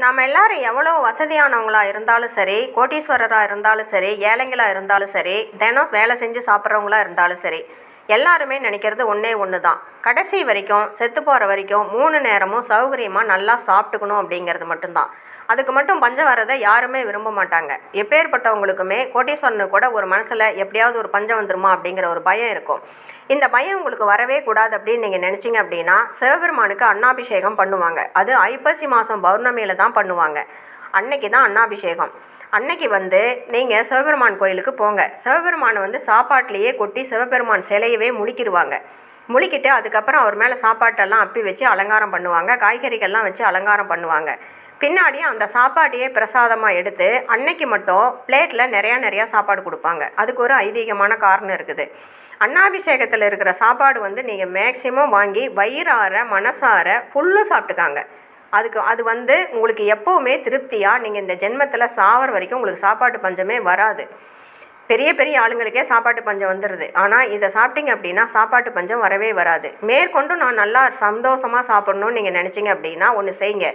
நாம் எல்லாரும் எவ்வளோ வசதியானவங்களா இருந்தாலும் சரி கோட்டீஸ்வரராக இருந்தாலும் சரி ஏழைங்களாக இருந்தாலும் சரி தினம் வேலை செஞ்சு சாப்பிட்றவங்களா இருந்தாலும் சரி எல்லாருமே நினைக்கிறது ஒன்றே ஒன்று தான் கடைசி வரைக்கும் செத்து போகிற வரைக்கும் மூணு நேரமும் சௌகரியமாக நல்லா சாப்பிட்டுக்கணும் அப்படிங்கிறது மட்டும்தான். அதுக்கு மட்டும் பஞ்சம் வர்றதை யாருமே விரும்ப மாட்டாங்க. எப்பேற்பட்டவங்களுக்குமே கோட்டீஸ்வரனு கூட ஒரு மனசில் எப்படியாவது ஒரு பஞ்சம் வந்துருமா அப்படிங்கிற ஒரு பயம் இருக்கும். இந்த பயம் உங்களுக்கு வரவே கூடாது அப்படின்னு நீங்கள் நினச்சிங்க அப்படின்னா சிவபெருமானுக்கு அன்னாபிஷேகம் பண்ணுவாங்க. அது ஐப்பசி மாதம் பௌர்ணமியில் தான் பண்ணுவாங்க. அன்னைக்கு தான் அன்னாபிஷேகம். அன்னைக்கு வந்து நீங்கள் சிவபெருமான் கோயிலுக்கு போங்க. சிவபெருமானை வந்து சாப்பாட்டிலேயே கொட்டி சிவபெருமான் சிலையவே முழிக்கிடுவாங்க முழிக்கிட்டு அதுக்கப்புறம் அவர் மேலே சாப்பாட்டெல்லாம் அப்பி வச்சு அலங்காரம் பண்ணுவாங்க. காய்கறிகள்லாம் வச்சு அலங்காரம் பண்ணுவாங்க. பின்னாடி அந்த சாப்பாட்டையே பிரசாதமாக எடுத்து அன்னைக்கு மட்டும் பிளேட்டில் நிறையா நிறையா சாப்பாடு கொடுப்பாங்க. அதுக்கு ஒரு ஐதீகமான காரணம் இருக்குது. அன்னாபிஷேகத்தில் இருக்கிற சாப்பாடு வந்து நீங்கள் மேக்சிமம் வாங்கி வயிறார மனசார ஃபுல்லும் சாப்பிட்டுக்காங்க. அதுக்கு அது வந்து உங்களுக்கு எப்போவுமே திருப்தியாக நீங்கள் இந்த ஜென்மத்தில் சாவர வரைக்கும் உங்களுக்கு சாப்பாட்டு பஞ்சமே வராது. பெரிய பெரிய ஆளுங்களுக்கே சாப்பாட்டு பஞ்சம் வந்துடுது ஆனால் இதை சாப்பிட்டீங்க அப்படின்னா சாப்பாட்டு பஞ்சம் வரவே வராது. மேற்கொண்டு நான் நல்லா சந்தோஷமாக சாப்பிட்ணுன்னு நீங்கள் நினச்சிங்க அப்படின்னா ஒன்று செய்யுங்க.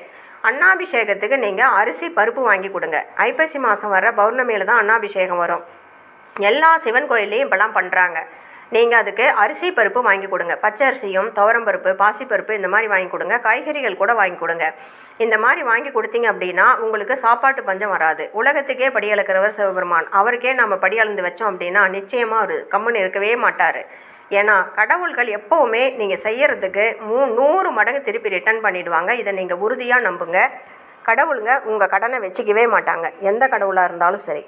அன்னாபிஷேகத்துக்கு நீங்கள் அரிசி பருப்பு வாங்கி கொடுங்க. ஐப்பசி மாதம் வர பௌர்ணமியில் தான் அன்னாபிஷேகம் வரும். எல்லா சிவன் கோயில்லையும் இப்போலாம் பண்ணுறாங்க நீங்கள் அதுக்கு அரிசி பருப்பு வாங்கி கொடுங்க. பச்சை அரிசியும் துவரம்பருப்பு பாசிப்பருப்பு இந்த மாதிரி வாங்கி கொடுங்க. காய்கறிகள் கூட வாங்கி கொடுங்க. இந்த மாதிரி வாங்கி கொடுத்தீங்க அப்படின்னா உங்களுக்கு சாப்பாட்டு பஞ்சம் வராது. உலகத்துக்கே படியளக்கிறவர் சிவபெருமான். அவருக்கே நம்ம படியளந்து வச்சோம் அப்படின்னா நிச்சயமாக அவர் கம்முன்னு இருக்கவே மாட்டார். ஏன்னா கடவுள்கள் எப்போவுமே நீங்கள் செய்கிறதுக்கு மூ நூறு மடங்கு திருப்பி ரிட்டர்ன் பண்ணிவிடுவாங்க இதை நீங்கள் உறுதியாக நம்புங்க. கடவுளுங்க உங்கள் கடனை வச்சுக்கவே மாட்டாங்க. எந்த கடவுளாக இருந்தாலும் சரி.